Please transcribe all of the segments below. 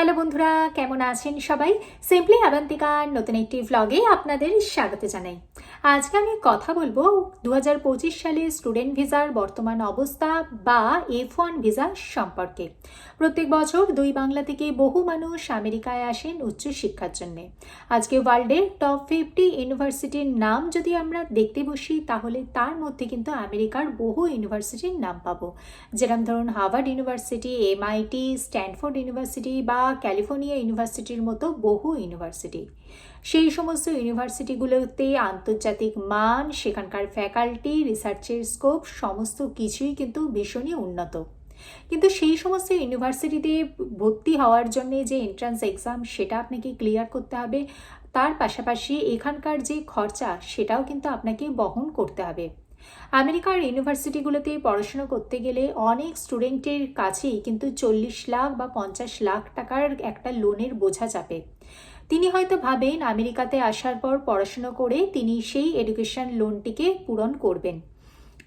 Hello বন্ধুরা, কেমন আছেন সবাই? সিম্পলি আবান্তিকার নতুন একটি ভ্লগে আপনাদের স্বাগত জানাই। আজকে আমি কথা বলব দু সালে স্টুডেন্ট ভিসার বর্তমান অবস্থা বা এফ ওয়ান ভিসা সম্পর্কে। প্রত্যেক বছর দুই বাংলা থেকে বহু মানুষ আমেরিকায় আসেন উচ্চশিক্ষার জন্য। আজকে ওয়ার্ল্ডের টপ ফিফটি ইউনিভার্সিটির নাম যদি আমরা দেখতে বসি, তাহলে তার মধ্যে কিন্তু আমেরিকার বহু ইউনিভার্সিটির নাম পাবো। যেরকম ধরুন Harvard University MIT Stanford University বা ক্যালিফোর্নিয়া ইউনিভার্সিটির মতো বহু ইউনিভার্সিটি। সেই সমস্ত ইউনিভার্সিটিগুলোতে আন্তর্জাতিক মান, সেখানকার ফ্যাকাল্টি, রিসার্চের স্কোপ, সমস্ত কিছুই কিন্তু ভীষণই উন্নত। কিন্তু সেই সমস্ত ইউনিভার্সিটিতে ভর্তি হওয়ার জন্য যে এন্ট্রান্স এক্সাম সেটা আপনাকে ক্লিয়ার করতে হবে, তার পাশাপাশি এখানকার যে খরচা সেটাও কিন্তু আপনাকে বহন করতে হবে। আমেরিকার ইউনিভার্সিটিগুলোতে পড়াশোনা করতে গেলে অনেক স্টুডেন্টের কাছেই কিন্তু চল্লিশ লাখ বা পঞ্চাশ লাখ টাকার একটা লোনের বোঝা চাপে তিনি হয়তো ভাবেন আমেরিকাতে আসার পর পড়াশুনো করে তিনি সেই এডুকেশন লোনটিকে পূরণ করবেন।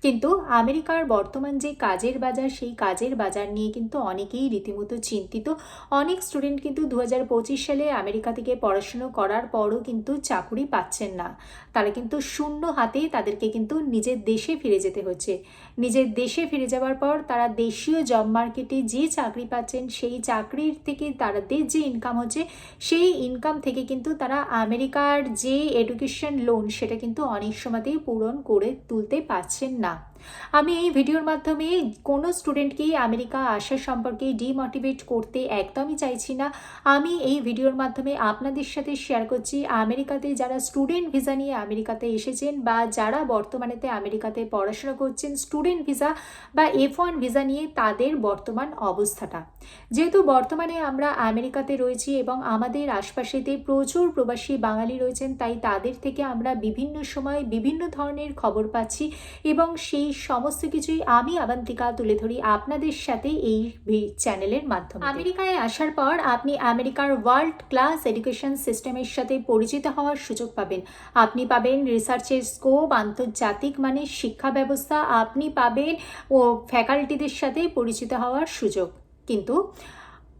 কিন্তু আমেরিকার বর্তমান যে কাজের বাজার, সেই কাজের বাজার নিয়ে কিন্তু অনেকেই রীতিমতো চিন্তিত। অনেক স্টুডেন্ট কিন্তু দু হাজার পঁচিশ সালে আমেরিকা থেকে পড়াশুনো করার পরও কিন্তু চাকুরি পাচ্ছেন না। তারা কিন্তু শূন্য হাতে তাদেরকে কিন্তু নিজের দেশে ফিরে যেতে হচ্ছে। নিজের দেশে ফিরে যাওয়ার পর তারা দেশীয় জব মার্কেটে যে চাকরি পাচ্ছেন, সেই চাকরির থেকে তাদের যে ইনকাম হচ্ছে, সেই ইনকাম থেকে কিন্তু তারা আমেরিকার যে এডুকেশন লোন সেটা কিন্তু অনেক সময়তেই পূরণ করে তুলতে পারছেন না। 자, আমি এই ভিডিওর মাধ্যমে কোনো স্টুডেন্টকেই আমেরিকা আসা সম্পর্কে ডিমোটিভেট করতে একদমই চাইছি না। আমি এই ভিডিওর মাধ্যমে আপনাদের সাথে শেয়ার করছি, আমেরিকাতে যারা স্টুডেন্ট ভিসা নিয়ে আমেরিকাতে এসেছেন বা যারা বর্তমানেতে আমেরিকাতে পড়াশোনা করছেন, স্টুডেন্ট ভিসা বা এফ ওয়ান ভিসা নিয়ে তাদের বর্তমান অবস্থাটা। যেহেতু বর্তমানে আমরা আমেরিকাতে রয়েছি এবং আমাদের আশপাশেতে প্রচুর প্রবাসী বাঙালি রয়েছেন, তাই তাদের থেকে আমরা বিভিন্ন সময় বিভিন্ন ধরনের খবর পাচ্ছি এবং সেই সমস্ত কিছুই আমি, আবান্তিকা, তুলে ধরি আপনাদের সাথে এই চ্যানেলের মাধ্যমে। আমেরিকায় আসার পর আপনি আমেরিকার ওয়ার্ল্ড ক্লাস এডুকেশন সিস্টেমের সাথে পরিচিত হওয়ার সুযোগ পাবেন। আপনি পাবেন রিসার্চের স্কোপ, আন্তর্জাতিক মানে শিক্ষা ব্যবস্থা, আপনি পাবেন ও ফ্যাকাল্টিদের সাথে পরিচিত হওয়ার সুযোগ। কিন্তু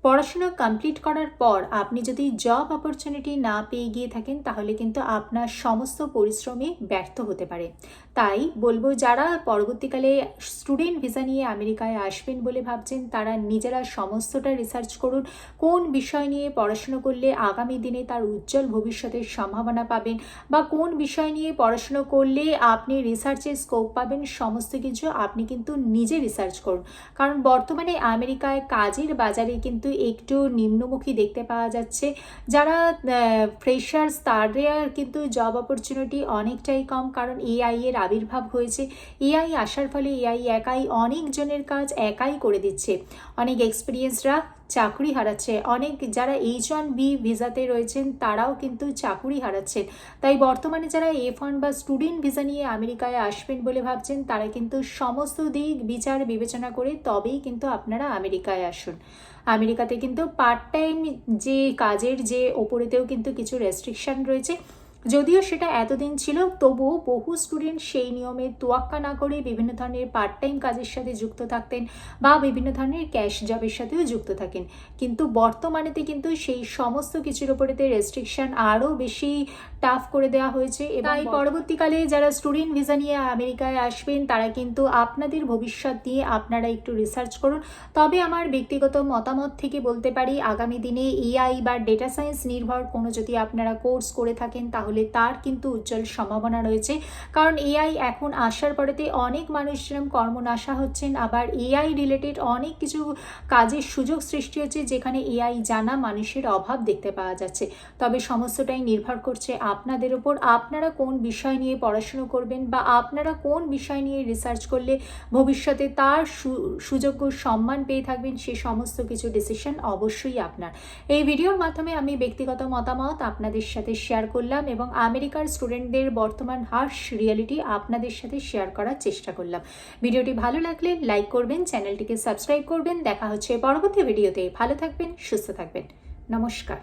পড়াশোনা কমপ্লিট করার পর আপনি যদি জব অপরচুনিটি না পেয়ে গিয়ে থাকেন, তাহলে কিন্তু আপনার সমস্ত পরিশ্রমে ব্যর্থ হতে পারে। তাই বলব, যারা পরবর্তীকালে স্টুডেন্ট ভিসা নিয়ে আমেরিকায় আসবেন বলে ভাবছেন, তারা নিজেরা সমস্তটা রিসার্চ করুন। কোন বিষয় নিয়ে পড়াশুনো করলে আগামী দিনে তার উজ্জ্বল ভবিষ্যতের সম্ভাবনা পাবেন বা কোন বিষয় নিয়ে পড়াশুনো করলে আপনি রিসার্চের স্কোপ পাবেন, সমস্ত কিছু আপনি কিন্তু নিজে রিসার্চ করুন। কারণ বর্তমানে আমেরিকায় কাজের বাজারে কিন্তু একটু নিম্নমুখী দেখতে পাওয়া যাচ্ছে। যারা ফ্রেশার্স তাদের কিন্তু জব অপরচুনিটি অনেকটাই কম কারণ এআই এর আবির্ভাব হয়েছে। এআই আসার ফলে এআই একাই অনেকজনের কাজ একাই করে দিচ্ছে। অনেক এক্সপিরিয়েন্সরা চাকরি হারাচ্ছে। অনেক যারা এইচ ওয়ান বি ভিসাতে রয়েছেন, তারাও কিন্তু চাকুরি হারাচ্ছেন। তাই বর্তমানে যারা এফ ওয়ান বা স্টুডেন্ট ভিসা নিয়ে আমেরিকায় আসবেন বলে ভাবছেন, তারা কিন্তু সমস্ত দিক বিচার বিবেচনা করে তবেই কিন্তু আপনারা আমেরিকায় আসুন। আমেরিকাতে কিন্তু পার্ট টাইম যে কাজের যে ওপরেতেও কিন্তু কিছু রেস্ট্রিকশন রয়েছে। যদিও সেটা এতদিন ছিল তবুও বহু স্টুডেন্ট সেই নিয়মে তোয়াক্কা না করে বিভিন্ন ধরনের পার্ট টাইম কাজের সাথে যুক্ত থাকতেন বা বিভিন্ন ধরনের ক্যাশ জবের সাথেও যুক্ত থাকেন। কিন্তু বর্তমানেতে কিন্তু সেই সমস্ত কিছুর ওপরেতে রেস্ট্রিকশন আরও বেশি টাফ করে দেওয়া হয়েছে এবং পরবর্তীকালে যারা স্টুডেন্ট ভিসা নিয়ে আমেরিকায় আসবেন তারা কিন্তু আপনাদের ভবিষ্যৎ নিয়ে আপনারা একটু রিসার্চ করুন। তবে আমার ব্যক্তিগত মতামত থেকে বলতে পারি আগামী দিনে এআই বা ডেটা সায়েন্স নির্ভর কোনো যদি আপনারা কোর্স করে থাকেন তাহলে তাহলে তার কিন্তু উজ্জ্বল সম্ভাবনা রয়েছে। কারণ এআই এখন আসার পরেতে অনেক মানুষ যেরকম কর্মনাশা হচ্ছেন, আবার এআই রিলেটেড অনেক কিছু কাজের সুযোগ সৃষ্টি হচ্ছে যেখানে এআই জানা মানুষের অভাব দেখতে পাওয়া যাচ্ছে। তবে সমস্তটাই নির্ভর করছে আপনাদের ওপর। আপনারা কোন বিষয় নিয়ে পড়াশুনো করবেন বা আপনারা কোন বিষয় নিয়ে রিসার্চ করলে ভবিষ্যতে তার সুযোগ্য সম্মান পেয়ে থাকবেন, সে সমস্ত কিছু ডিসিশন অবশ্যই আপনার। এই ভিডিওর মাধ্যমে আমি ব্যক্তিগত মতামত আপনাদের সাথে শেয়ার করলাম এবং এবং আমেরিকার স্টুডেন্টদের বর্তমান হার্শ রিয়ালিটি আপনাদের সাথে শেয়ার করার চেষ্টা করলাম। ভিডিওটি ভালো লাগলে লাইক করবেন, চ্যানেলটিকে সাবস্ক্রাইব করবেন। দেখা হচ্ছে পরবর্তী ভিডিওতে। ভালো থাকবেন, সুস্থ থাকবেন। নমস্কার।